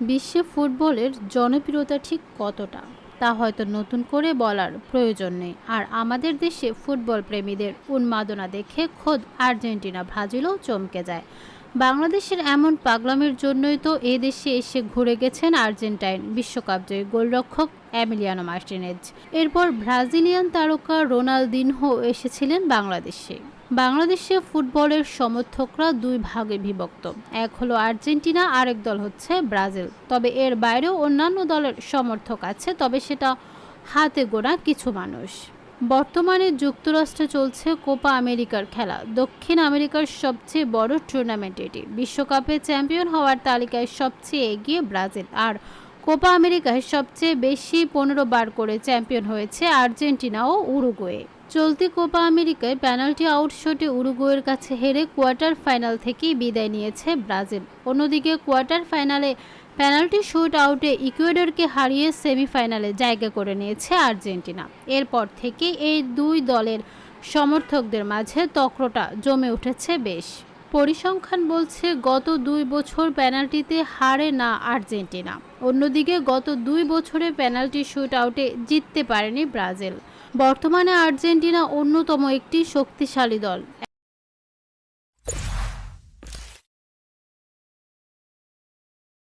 বিশ্বে ফুটবলের জনপ্রিয়তা ঠিক কতটা, তা হয়তো নতুন করে বলার প্রয়োজন নেই। আর আমাদের দেশে ফুটবল প্রেমীদের উন্মাদনা দেখে খোদ আর্জেন্টিনা ব্রাজিলও চমকে যায়। বাংলাদেশের এমন পাগলামের জন্যই তো এ দেশে এসে ঘুরে গেছেন আর্জেন্টাইন বিশ্বকাপ জয়ী গোলরক্ষক অ্যামিলিয়ানো মার্টিনেজ। এরপর ব্রাজিলিয়ান তারকা রোনালদিনহো এসেছিলেন বাংলাদেশে। বাংলাদেশে ফুটবলের সমর্থকরা দুই ভাগে বিভক্ত। এক হলো আর্জেন্টিনা, আরেক দল হচ্ছে ব্রাজিল। তবে এর বাইরেও অন্যান্য দলের সমর্থক আছে, তবে সেটা হাতে গোনা কিছু মানুষ। বর্তমানে যুক্তরাষ্ট্রে চলছে কোপা আমেরিকার খেলা। দক্ষিণ আমেরিকার সবচেয়ে বড় টুর্নামেন্ট এটি। বিশ্বকাপে চ্যাম্পিয়ন হওয়ার তালিকায় সবচেয়ে এগিয়ে ব্রাজিল। আর কোপা আমেরিকায় সবচেয়ে বেশি পনেরো বার করে চ্যাম্পিয়ন হয়েছে আর্জেন্টিনা ও উরুগুয়ে। চলতি কোপা আমেরিকায় পেনাল্টি আউট শটে উরুগুয়ের কাছে হেরে কোয়ার্টার ফাইনাল থেকেই বিদায় নিয়েছে ব্রাজিল। অন্যদিকে কোয়ার্টার ফাইনালে পেনাল্টি শুট আউটে ইকুয়েডরকে হারিয়ে সেমিফাইনালে জায়গা করে নিয়েছে আর্জেন্টিনা। এরপর থেকে এই দুই দলের সমর্থকদের মাঝে তক্রটা জমে উঠেছে বেশ। পরিসংখ্যান বলছে গত দুই বছর পেনাল্টিতে হারে না আর্জেন্টিনা। অন্যদিকে গত দুই বছরে পেনাল্টি শুট আউটে জিততে পারেনি ব্রাজিল। বর্তমানে আর্জেন্টিনা অন্যতম একটি শক্তিশালী দল।